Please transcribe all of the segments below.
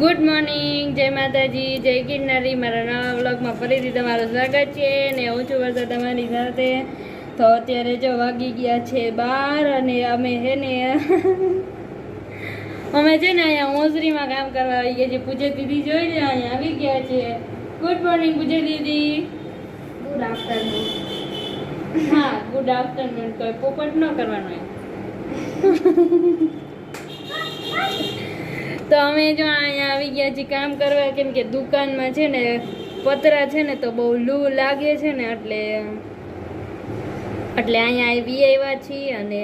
Good morning જય માતાજી જય ગિરનારી. મારા નવા વ્લોગમાં ફરીથી તમારું સ્વાગત છે ને હું છું વર્ષા તમારી સાથે. તો અત્યારે જો વાગી ગયા છે બાર અને અમે હે ને અમે છે ને અહીંયા મોસરીમાં કામ કરવા આવી ગયા છીએ. પૂજે દીદી જોઈ લે અહીંયા આવી ગયા છે. ગુડ મોર્નિંગ પૂજે દીદી. ગુડ આફ્ટરનૂન હા ગુડ આફ્ટરનૂન કોઈ પોપટ ન કરવાનો તો અમે જો અહીંયા આવી ગયા છીએ કામ કરવા, કેમ કે દુકાનમાં છે ને પતરા છે ને તો બહુ લૂ લાગે છે ને, એટલે એટલે અહીંયા આવી આવ્યા છીએ અને,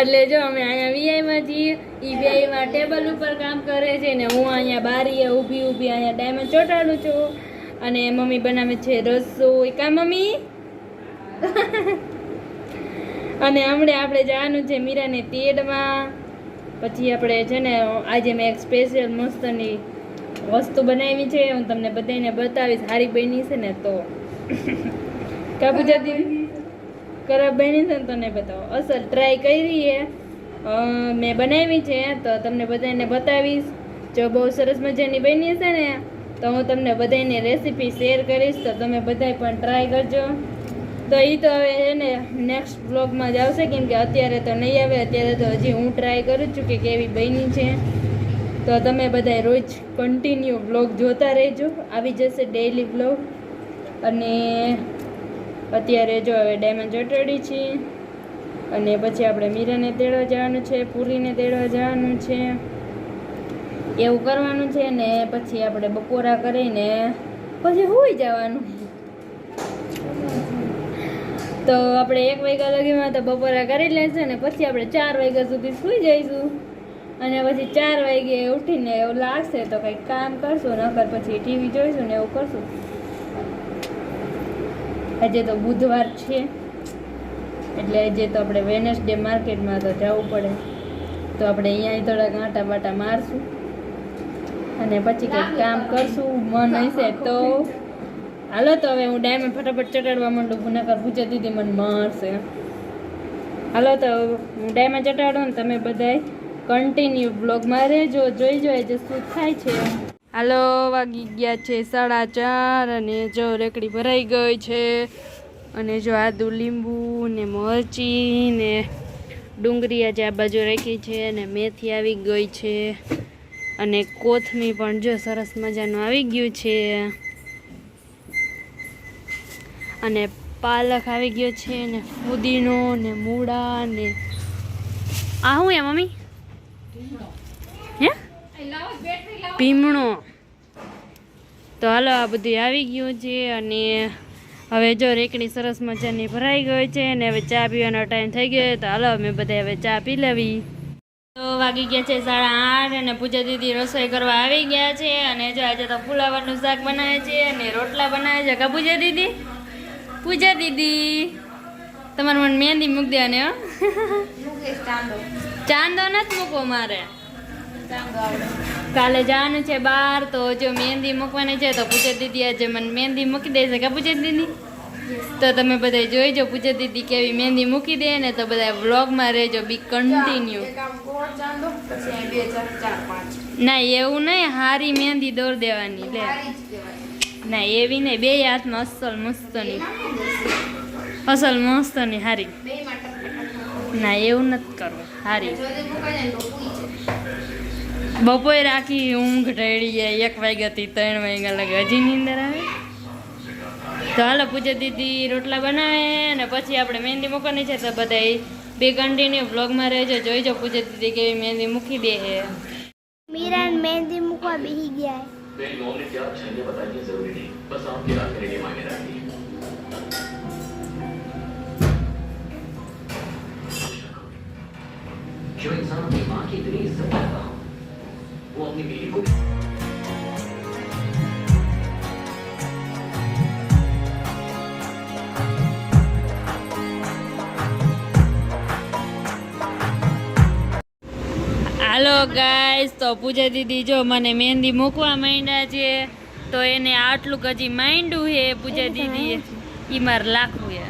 એટલે જો અમે અહીંયા વીઆઈમાં છીએ એ વીઆઈમાં ટેબલ ઉપર કામ કરે છે ને હું અહીંયા બારીએ ઊભી ઊભી અહીંયા ડાયમંડ ચોંટાડું છું અને મમ્મી બનાવે છે રસોઈ. કા મમ્મી? અને હમણે આપણે જવાનું છે મીરાને તેડમાં. પછી આપણે છે ને, આજે મેં એક સ્પેશિયલ મસ્તની વસ્તુ બનાવી છે, હું તમને બધાને બતાવીશ. સારી બની છે ને તો. કા પૂજા દીદી ખરાબ બની છે ને તને બતાવો. અસલ ટ્રાય કરી છે મેં બનાવી છે, તો તમને બધાને બતાવીશ. જો બહુ સરસ મજાની બની છે ને, તો હું તમને બધાની રેસીપી શેર કરીશ, તો તમે બધાય પણ ટ્રાય કરજો. તો એ તો હવે એને નેક્સ્ટ બ્લોગમાં જ આવશે, કેમ કે અત્યારે તો નહીં આવે, અત્યારે તો હજી હું ટ્રાય કરું છું કે કેવી બની છે. તો તમે બધાય રોજ કન્ટિન્યુ બ્લોગ જોતા રહેજો. આવી જશે ડેઈલી બ્લોગ અને અત્યારે જો હવે ડાયમંડ ચોટડી છે, અને પછી આપણે મીરાને તેડવા જવાનું છે, પૂરીને તેડવા જવાનું છે. એવું કરવાનું છે ને પછી આપણે બપોરા કરીને પછી હોઈ જવાનું. તો આપણે એક વાગ્યા લગીમાં તો બપોરા કરી લેશે અને પછી આપણે ચાર વાગ્યા સુધી સૂઈ જઈશું. અને પછી ચાર વાગે ઉઠીને એવું લાગશે તો કંઈક કામ કરશું, નકર પછી ટીવી જોઈશું ને એવું કરશું. આજે તો બુધવાર છે. એટલે આજે તો આપણે વેનસડે માર્કેટમાં તો જવું પડે. તો આપણે અહીંયા થોડાક આંટા બાટા મારશું. અને પછી કંઈક કામ કરશું, મન હશે તો હાલો તો હવે હું ડાયમંડ ફટાફટ ચટાડવા માંડું. ગુનાકાર પૂજા દીદી મને મારશે. હાલો તો હું ડાયમંડ ચટાડું ને તમે બધાય કન્ટિન્યુ બ્લોગમાં રહેજો. જોઈ જોઈએ જે શું થાય છે. હાલો, વાગી ગયા છે સાડા ચાર અને જો રેકડી ભરાઈ ગઈ છે. અને જો આદુ લીંબુ ને મરચી ને ડુંગળી આજે આ બાજુ રાખી છે અને મેથી આવી ગઈ છે. અને કોથમી પણ જો સરસ મજાનું આવી ગયું છે. અને પાલક આવી ગયો છે ને ફુદીનો ને મૂળા ને આ શું એ મમ્મી? હે? ભીમણો. તો હાલો, આ બધું આવી ગયું છે અને હવે જો રેકડી સરસ મજાની ભરાઈ ગઈ છે અને હવે ચા પીવાનો ટાઈમ થઈ ગયો તો હાલો, અમે બધા હવે ચા પી લેવી. તો વાગી ગયા છે સાડા આઠ અને પૂજા દીદી રસોઈ કરવા આવી ગયા છે અને જો આજે તો ફુલાવરનું શાક બનાવે છે અને રોટલા બનાવે છે, કા પૂજા દીદી? પૂજા દીદી. તમારે મને મહેંદી મૂકી દેવાની હો. ચાંદો. નથી મૂકવો મારે. કાલે જવાનું છે બહાર તો જો મહેંદી મૂકવાની છે તો પૂજા દીદી આજે મને મહેંદી મૂકી દેશે કે પૂજા દીદી? તો તમે બધા જોઈજો પૂજા દીદી કેવી મહેંદી મૂકી દે ને તો બધા વ્લોગમાં રહેજો બી કન્ટિન્યુ ના એવું નહીં હારી મહેંદી દોર દેવાની લે. ના એવી નહીં બે હાથમાં અસલ મસ્તની. અસલ મસ્તની હારી. ના, એવું નથી કરવું, હારી. ને બપોરે આખી ઊંઘ ઢળી જાય, એક વાગ્યાથી ત્રણ વાગ્યા લાગે. હજી નીંદર આવે? તો હાલો, પૂજા દીદી રોટલા બનાવે અને પછી આપણે મહેંદી મૂકવાની છે તો બધા બે કન્ટિન્યુ બ્લોગમાં રહેજો. જોઈજો પૂજા દીદી કેવી મહેંદી મૂકી દે મીરાન મહેંદી મૂકવા બેસી ગયા मेरी मॉम ने क्या अच्छा ये बताइए जरूरी नहीं बस आपकी रात मेरे लिए मायने रखती है जो इंसान अपनी माँ की इतनी इज्जत करता हो वो अपनी बीवी को ગાઈસ તો પૂજા દીદી જો મને મહેંદી મૂકવા માંડ્યા છે તો એને આટલું હજી માંડ્યું છે પૂજા દીદી એ મારે લાખું છે.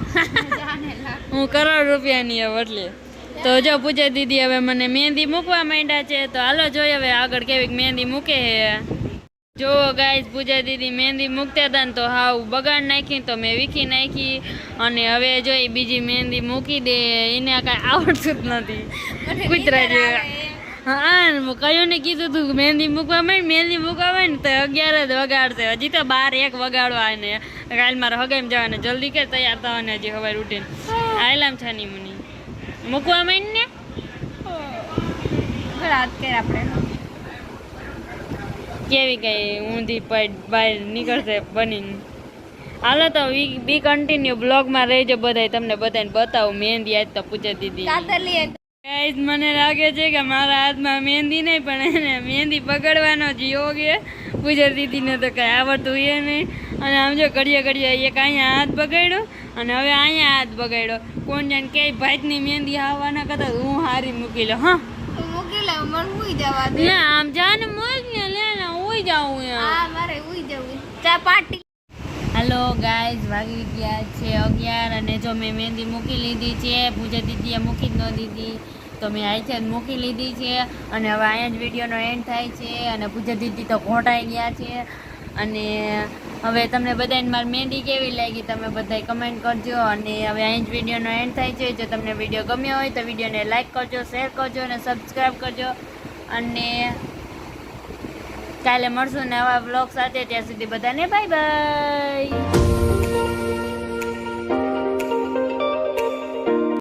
હું કરોડ રૂપિયાની હવે એટલે. તો જો પૂજા દીદી હવે મને મહેંદી મૂકવા માંડ્યા છે તો હાલો જોઈએ હવે આગળ કેવી મહેંદી મૂકે હે જો ગાઈઝ પૂજા દીદી મહેંદી મૂકતા હતા ને તો હાવ બગાડ નાખી તો મેં વીખી નાખી. અને હવે જો બીજી મહેંદી મૂકી દે એને કાંઈ આવડતું જ નથી. કૂતરા જેવા. હા ને કયું ને કીધું તું મહેંદી મૂકવા માં મહેંદી મૂકવા માંડ ને તો અગિયાર જ વગાડશે. હજી તો બાર એક વગાડવા ને કાલ મારે હગાઈ જવાને. જલ્દી કે તૈયાર થવાને હજી હવે રૂટીન આયલામ છાની મુની. મૂકવા માં ને? રાત કે આપણે. કેવી કઈ ઊંધી પડ બહાર નીકળશે બનીને. હાલો તો બી કન્ટિન્યુ બ્લોગમાં રહેજો બધાય. તમને બધાને બતાવું. મહેંદી આજ તો પૂછે દીદી Guys, મને લાગે છે કે મારા હાથમાં મહેંદી નહીં પણ એને મહેંદી પકડવાનો જ યોગ એ પૂજા દીદીને તો કંઈ આવડતું એ નહીં. અને આમ જો ઘડીએ ઘડીએ એક અહીંયા હાથ બગાડ્યો અને હવે અહીંયા હાથ બગાડ્યો. કોણ જાણે કે ભાઈની મહેંદી આવવાના કરતા હું હારી મૂકી લઉં હા મૂકી લે મને ઉઈ જવા દે. ના આમ જાને મોજ ને ઉઈ જાઉં હા મારે ઉઈ જવું ચા પાર્ટી હાલો ગાઈઝ, વાગી ગયા છે અગિયાર અને જો મેં મહેંદી મૂકી લીધી છે, પૂજા દીદીએ મૂકી જ ન દીધી. તો મેં અહીંથી જ મૂકી લીધી છે અને હવે અહીંયા જ વિડીયોનો એન્ડ થાય છે અને પૂજા દીદી તો ઘોટાઈ ગયા છે. અને હવે તમને બધાને મારી મહેંદી કેવી લાગી તમે બધાય કમેન્ટ કરજો અને હવે અહીં જ વિડીયોનો એન્ડ થાય છે. જો તમને વીડિયો ગમ્યો હોય તો વિડીયોને લાઇક કરજો શેર કરજો અને સબસ્ક્રાઈબ કરજો. અને કાલે મળશું નવા બ્લોગ સાથે. ત્યાં સુધી બધાને બાય બાય